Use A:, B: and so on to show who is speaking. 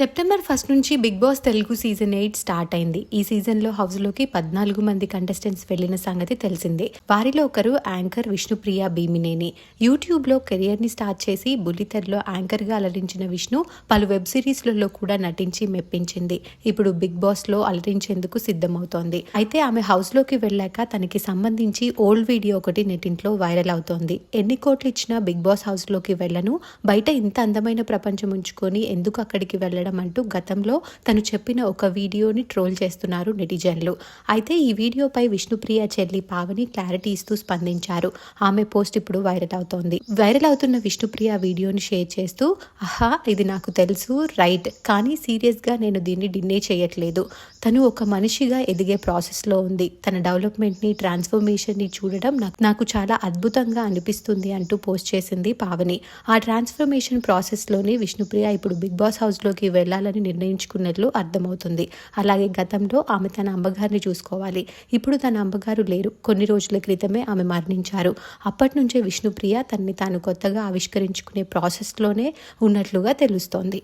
A: September first నుంచి Bigg Boss Telugu season eight start అయింది. ఈ సీజన్లో హౌస్లోకి పద్నాలుగు మంది కంటెస్టెంట్స్ వెళ్ళిన సంగతి తెలిసిందే. వారిలో ఒకరు యాంకర్ విష్ణుప్రియ భీమినేని. యూట్యూబ్లో కెరియర్ని స్టార్ట్ చేసి బుల్లితెరలో యాంకర్గా అలరించిన విష్ణు పలు వెబ్ సిరీస్లలో కూడా నటించి మెప్పించింది. ఇప్పుడు బిగ్ బాస్లో అలరించేందుకు సిద్ధమవుతోంది. అయితే ఆమె హౌస్లోకి వెళ్ళాక తనకి సంబంధించి ఓల్డ్ వీడియో ఒకటి నెటింట్లో వైరల్ అవుతోంది. ఎన్ని కోట్లు ఇచ్చినా బిగ్ బాస్ హౌస్లోకి వెళ్ళను. బయట ఇంత అందమైన ప్రపంచం ఉంచుకొని ఎందుకు అక్కడికి వెళ్ళడం? అంటూ గతంలో తను చెప్పిన ఒక వీడియోని ట్రోల్ చేస్తున్నారు నెటిజన్లు. అయితే ఈ వీడియోపై విష్ణుప్రియ చెల్లి పావని క్లారిటీ ఇస్తూ స్పందించారు. ఆమె పోస్ట్ ఇప్పుడు వైరల్ అవుతోంది. వైరల్ అవుతున్న విష్ణుప్రియ వీడియోని షేర్ చేస్తూ ఆహా ఇది నాకు తెలుసు రైట్. కానీ సీరియస్గా నేను దీన్ని డిన్నే చేయట్లేదు. తను ఒక మనిషిగా ఎదిగే ప్రాసెస్లో ఉంది. తన డెవలప్మెంట్ని ట్రాన్స్ఫర్మేషన్ని చూడడం నాకు నాకు చాలా అద్భుతంగా అనిపిస్తుంది అంటూ పోస్ట్ చేసింది పావని. ఆ ట్రాన్స్ఫర్మేషన్ ప్రాసెస్లోనే విష్ణుప్రియ ఇప్పుడు బిగ్ బాస్ హౌస్లోకి వెళ్ళాలని నిర్ణయించుకున్నట్లు అర్థమవుతుంది. అలాగే గతంలో ఆమె తన అమ్మగారిని చూసుకోవాలి. ఇప్పుడు తన అమ్మగారు లేరు. కొన్ని రోజుల క్రితమే ఆమె మరణించారు. అప్పటి నుంచే విష్ణుప్రియ తనని తాను కొత్తగా ఆవిష్కరించుకునే ప్రాసెస్లోనే ఉన్నట్లుగా తెలుస్తోంది.